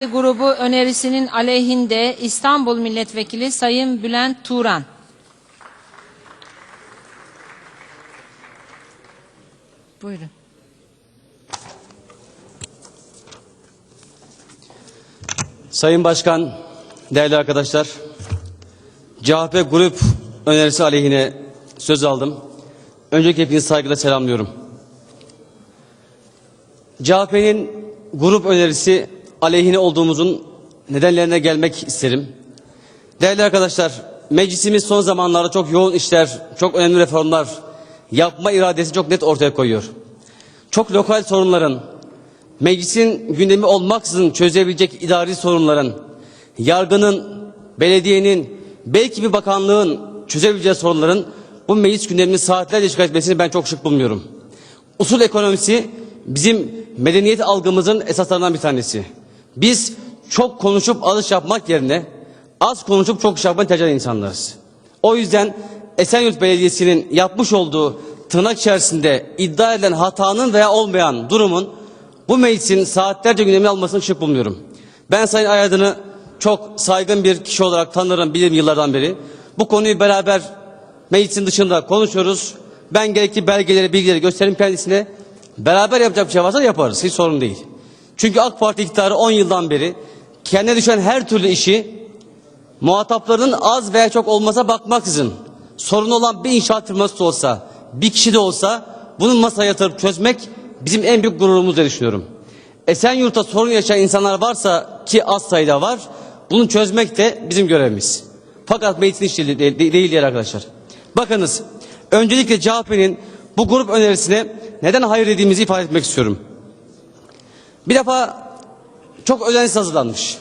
grubu önerisinin aleyhinde İstanbul Milletvekili Sayın Bülent Turan. Buyurun. Sayın Başkan, değerli arkadaşlar, CHP grup önerisi aleyhine söz aldım. Öncelikle hepinizi saygıyla selamlıyorum. CHP'nin grup önerisi aleyhine olduğumuzun nedenlerine gelmek isterim. Değerli arkadaşlar, meclisimiz son zamanlarda çok yoğun işler, çok önemli reformlar yapma iradesi çok net ortaya koyuyor. Çok lokal sorunların, meclisin gündemi olmaksızın çözebilecek idari sorunların, yargının, belediyenin, belki bir bakanlığın çözebileceği sorunların bu meclis gündemini saatlerce işgal etmesini ben çok şık bulmuyorum. Usul ekonomisi bizim medeniyet algımızın esaslarından bir tanesi. Biz çok konuşup alış yapmak yerine az konuşup çok iş yapmayı tercih eden insanlarız. O yüzden Esenyurt Belediyesi'nin yapmış olduğu tırnak içerisinde iddia edilen hatanın veya olmayan durumun bu meclisin saatlerce gündemine almasını şık bulmuyorum. Ben Sayın Ayadın'ı çok saygın bir kişi olarak tanırım bilirim yıllardan beri. Bu konuyu beraber meclisin dışında konuşuyoruz. Ben gerekli belgeleri, bilgileri gösteririm kendisine. Beraber yapacak bir şey varsa yaparız. Hiç sorun değil. Çünkü AK Parti iktidarı 10 yıldan beri kendine düşen her türlü işi muhataplarının az veya çok olmasa bakmaksızın sorun olan bir inşaat firması olsa, bir kişi de olsa bunun masaya yatırıp çözmek bizim en büyük gururumuz diye düşünüyorum. Esenyurt'ta sorun yaşayan insanlar varsa ki az sayıda var, bunu çözmek de bizim görevimiz. Fakat meclisin işi değil diğer arkadaşlar. Bakınız, öncelikle CHP'nin bu grup önerisine neden hayır dediğimizi ifade etmek istiyorum. Bir defa çok özensiz hazırlanmış.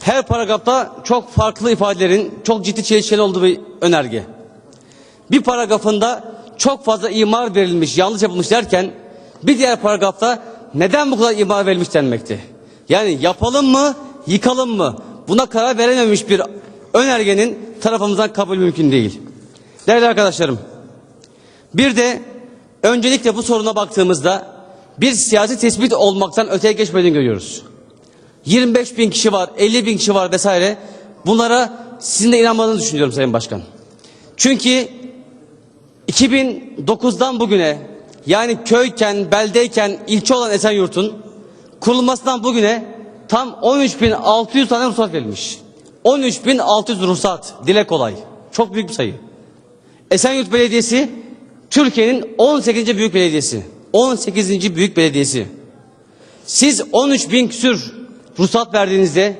Her paragrafta çok farklı ifadelerin çok ciddi çelişkili olduğu bir önerge. Bir paragrafında çok fazla imar verilmiş, yanlış yapılmış derken bir diğer paragrafta neden bu kadar imar verilmiş denmekte. Yani yapalım mı, yıkalım mı? Buna karar verememiş bir önergenin tarafımızdan kabul mümkün değil. Değerli arkadaşlarım, bir de öncelikle bu soruna baktığımızda bir siyasi tespit olmaktan öteye geçmediğini görüyoruz. 25 bin kişi var, 50 bin kişi var vesaire. Bunlara sizin de inanmadığını düşünüyorum Sayın Başkan. Çünkü 2009'dan bugüne yani köyken, beldeyken ilçe olan Esenyurt'un kurulmasından bugüne tam 13.600 tane ruhsat verilmiş. 13.600 ruhsat, dile kolay. Çok büyük bir sayı. Esenyurt Belediyesi Türkiye'nin 18. büyük belediyesi. 18. büyük belediyesi. Siz 13 bin küsür ruhsat verdiğinizde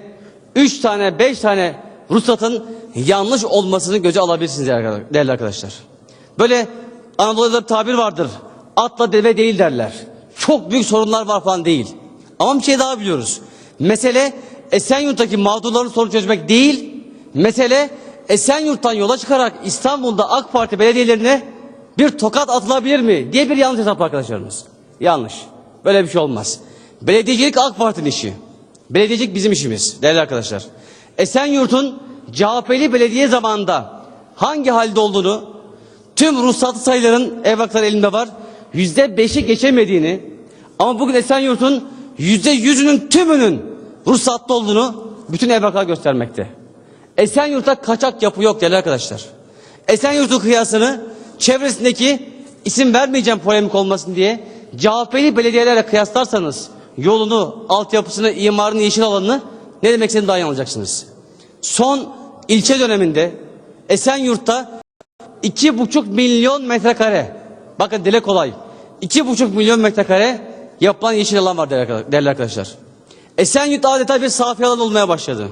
3 tane 5 tane ruhsatın yanlış olmasını göze alabilirsiniz değerli arkadaşlar. Böyle Anadolu'da bir tabir vardır. Atla deve değil derler. Çok büyük sorunlar var falan değil. Ama bir şey daha biliyoruz. Mesele Esenyurt'taki mağdurların sorunu çözmek değil. Mesele Esenyurt'tan yola çıkarak İstanbul'da AK Parti belediyelerine bir tokat atılabilir mi diye bir yanlış hesap arkadaşlarımız. Yanlış. Böyle bir şey olmaz. Belediyecilik AK Parti'nin işi. Belediyecilik bizim işimiz değerli arkadaşlar. Esenyurt'un CHP'li belediye zamanında hangi halde olduğunu tüm ruhsatlı sayıların evraklar elimde var. Yüzde beşi geçemediğini ama bugün Esenyurt'un yüzde yüzünün tümünün ruhsatlı olduğunu bütün evraklar göstermekte. Esenyurt'ta kaçak yapı yok değerli arkadaşlar. Esenyurt'un kıyasını çevresindeki isim vermeyeceğim polemik olmasın diye CHP'li belediyelerle kıyaslarsanız yolunu, altyapısını, imarını, yeşil alanını ne demek istediğini daha iyi anlayacaksınız. Son ilçe döneminde Esenyurt'ta iki buçuk milyon metrekare bakın dile kolay iki buçuk milyon metrekare yapılan yeşil alan var değerli arkadaşlar. Esenyurt adeta bir safi alan olmaya başladı.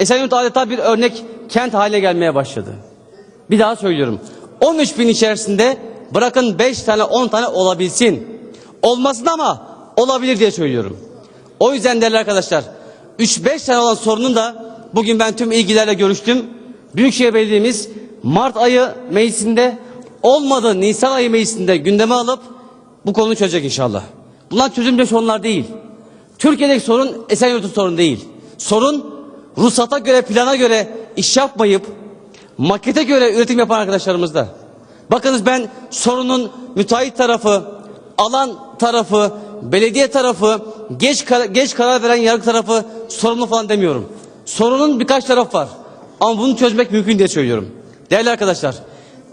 Esenyurt adeta bir örnek kent haline gelmeye başladı. Bir daha söylüyorum. 13 bin içerisinde bırakın 5 tane 10 tane olabilsin. Olmasın ama olabilir diye söylüyorum. O yüzden değerli arkadaşlar 3-5 tane olan sorunun da bugün ben tüm ilgilerle görüştüm. Büyükşehir Belediye'miz Mart ayı meclisinde olmadı Nisan ayı meclisinde gündeme alıp bu konuyu çözecek inşallah. Bunlar çözümde sorunlar değil. Türkiye'deki sorun Esenyurt'un sorun değil. Sorun ruhsata göre plana göre iş yapmayıp makete göre üretim yapan arkadaşlarımızda. Bakınız ben sorunun müteahhit tarafı, alan tarafı, belediye tarafı, geç kar- geç karar veren yargı tarafı sorumlu falan demiyorum. Sorunun birkaç tarafı var. Ama bunu çözmek mümkün diye söylüyorum. Değerli arkadaşlar,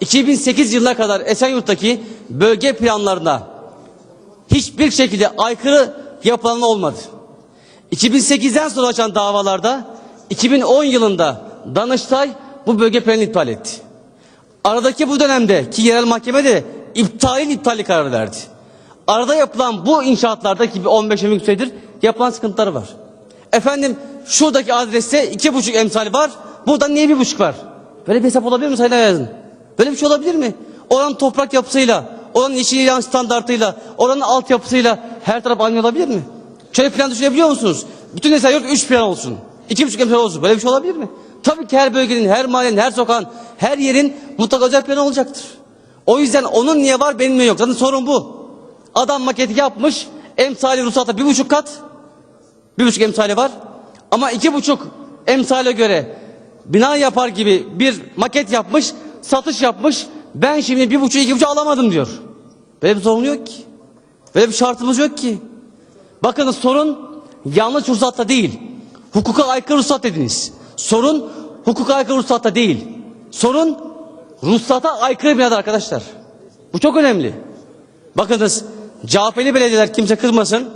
2008 yılına kadar Esenyurt'taki bölge planlarına hiçbir şekilde aykırı yapılanma olmadı. 2008'den sonra açan davalarda 2010 yılında Danıştay bu bölge planını iptal etti. Aradaki bu dönemde ki yerel mahkeme de iptalin iptali kararı verdi. Arada yapılan bu inşaatlarda ki bir 15-20 süredir yapılan sıkıntıları var. Efendim şuradaki adreste iki buçuk emsal var. Burada niye bir buçuk var? Böyle bir hesap olabilir mi Sayın Ayazın? Böyle bir şey olabilir mi? Oranın toprak yapısıyla, oranın yeşil ilan standartıyla, oranın altyapısıyla her taraf aynı olabilir mi? Şöyle plan düşünebiliyor musunuz? Bütün Esenyurt üç plan olsun. iki buçuk emsal olsun. Böyle bir şey olabilir mi? Tabii ki her bölgenin, her mahallenin, her sokağın, her yerin mutlaka özel planı olacaktır. O yüzden onun niye var benim niye yok. Zaten sorun bu. Adam maketi yapmış. Emsali ruhsata bir buçuk kat. Bir buçuk emsali var. Ama iki buçuk emsale göre bina yapar gibi bir maket yapmış. Satış yapmış. Ben şimdi bir buçuk iki buçuk alamadım diyor. Böyle bir sorun yok ki. Böyle bir şartımız yok ki. Bakın sorun yanlış ruhsatta değil. Hukuka aykırı ruhsat dediniz. Sorun hukuka aykırı ruhsatta değil. Sorun ruhsata aykırı binada arkadaşlar. Bu çok önemli. Bakınız CHP'li belediyeler kimse kızmasın.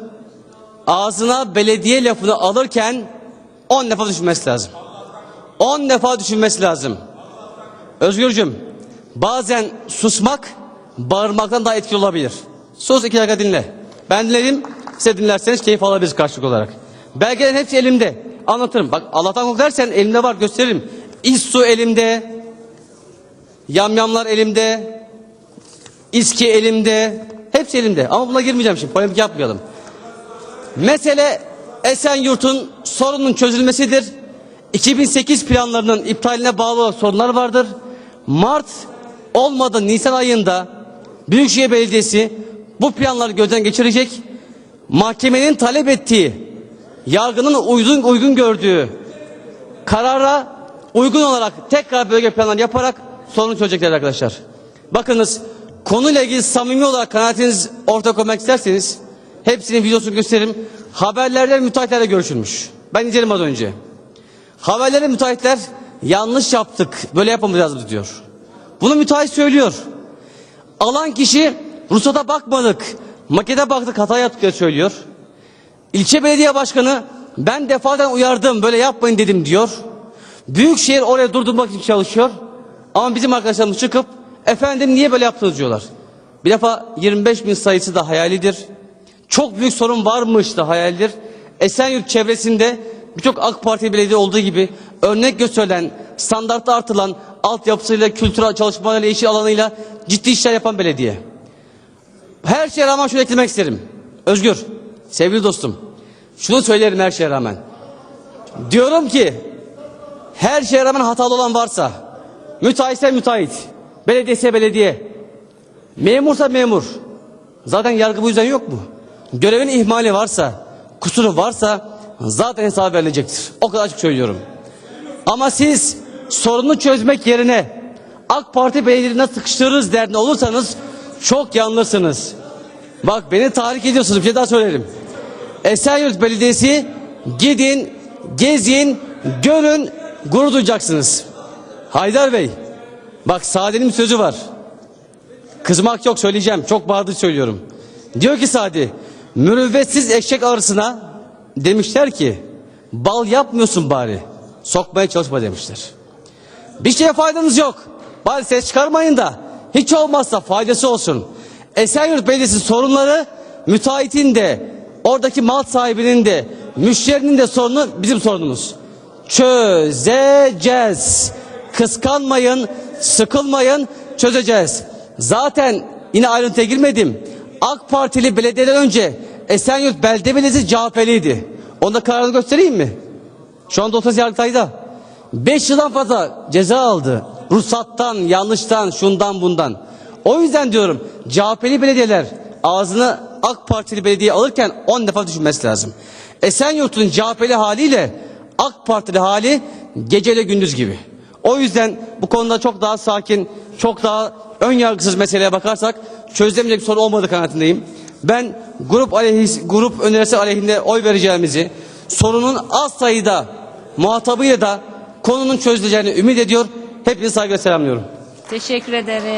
Ağzına belediye lafını alırken 10 defa düşünmesi lazım. 10 defa düşünmesi lazım. Özgürcüm bazen susmak bağırmaktan daha etkili olabilir. Sus iki dakika dinle. Ben dinledim size dinlerseniz keyif alabiliriz karşılık olarak. Belgelerin hepsi elimde. Anlatırım. Bak Allah'tan kork dersen elimde var gösteririm. İSSU elimde. Yamyamlar elimde. İSKİ elimde. Hepsi elimde. Ama buna girmeyeceğim şimdi. Polemik yapmayalım. Mesele Esenyurt'un sorunun çözülmesidir. 2008 planlarının iptaline bağlı sorunlar vardır. Mart olmadı Nisan ayında Büyükşehir Belediyesi bu planları gözden geçirecek. Mahkemenin talep ettiği, yargının uygun, uygun gördüğü karara uygun olarak tekrar bölge planları yaparak sorunu çözecekler arkadaşlar. Bakınız konuyla ilgili samimi olarak kanaatiniz ortaya koymak isterseniz hepsinin videosunu gösteririm. Haberlerde müteahhitlerle görüşülmüş. Ben inceledim az önce. Haberlere müteahhitler yanlış yaptık böyle yapmamız lazım diyor. Bunu müteahhit söylüyor. Alan kişi ruhsata bakmadık. Makete baktık hata yaptık diye söylüyor. İlçe belediye başkanı ben defadan uyardım böyle yapmayın dedim diyor. Büyükşehir oraya durdurmak için çalışıyor. Ama bizim arkadaşlarımız çıkıp efendim niye böyle yaptınız diyorlar. Bir defa 25 bin sayısı da hayalidir. Çok büyük sorun varmış da hayaldir. Esenyurt çevresinde birçok AK Parti belediye olduğu gibi örnek gösterilen, standartı artılan, altyapısıyla, kültürel çalışmalarıyla, yeşil alanıyla ciddi işler yapan belediye. Her şeye rağmen şunu eklemek isterim. Özgür, sevgili dostum. Şunu söylerim her şeye rağmen. Diyorum ki her şeye rağmen hatalı olan varsa müteahhitse müteahhit, belediyese belediye, memursa memur. Zaten yargı bu yüzden yok mu? Görevin ihmali varsa, kusuru varsa zaten hesap verilecektir. O kadar açık söylüyorum. Ama siz sorunu çözmek yerine AK Parti belediyelerine sıkıştırırız derdinde olursanız çok yanlışsınız. Bak beni tahrik ediyorsunuz bir şey daha söylerim. Esenyurt Belediyesi gidin, gezin, görün, gurur duyacaksınız. Haydar Bey, bak Sade'nin bir sözü var. Kızmak yok söyleyeceğim, çok bağırdı söylüyorum. Diyor ki Sadi, mürüvvetsiz eşek arısına demişler ki, bal yapmıyorsun bari, sokmaya çalışma demişler. Bir şeye faydanız yok. Bari ses çıkarmayın da hiç olmazsa faydası olsun. Esenyurt Belediyesi sorunları müteahhitin de oradaki mal sahibinin de müşterinin de sorunu bizim sorunumuz. Çözeceğiz. Kıskanmayın, sıkılmayın, çözeceğiz. Zaten yine ayrıntıya girmedim. AK Partili belediyeden önce Esenyurt Belde Belediyesi CHP'liydi. Onda kararını göstereyim mi? Şu anda dosyası Yargıtay'da. 5 yıldan fazla ceza aldı. Ruhsattan, yanlıştan, şundan bundan. O yüzden diyorum CHP'li belediyeler ağzını AK Partili belediye alırken 10 defa düşünmesi lazım. Esenyurt'un CHP'li haliyle AK Partili hali geceyle gündüz gibi. O yüzden bu konuda çok daha sakin, çok daha ön yargısız meseleye bakarsak çözülemeyecek bir sorun olmadığı kanaatindeyim. Ben grup aleyhis, grup önerisi aleyhinde oy vereceğimizi, sorunun az sayıda muhatabıyla da konunun çözüleceğini ümit ediyor. Hepinizi saygıyla selamlıyorum. Teşekkür ederim.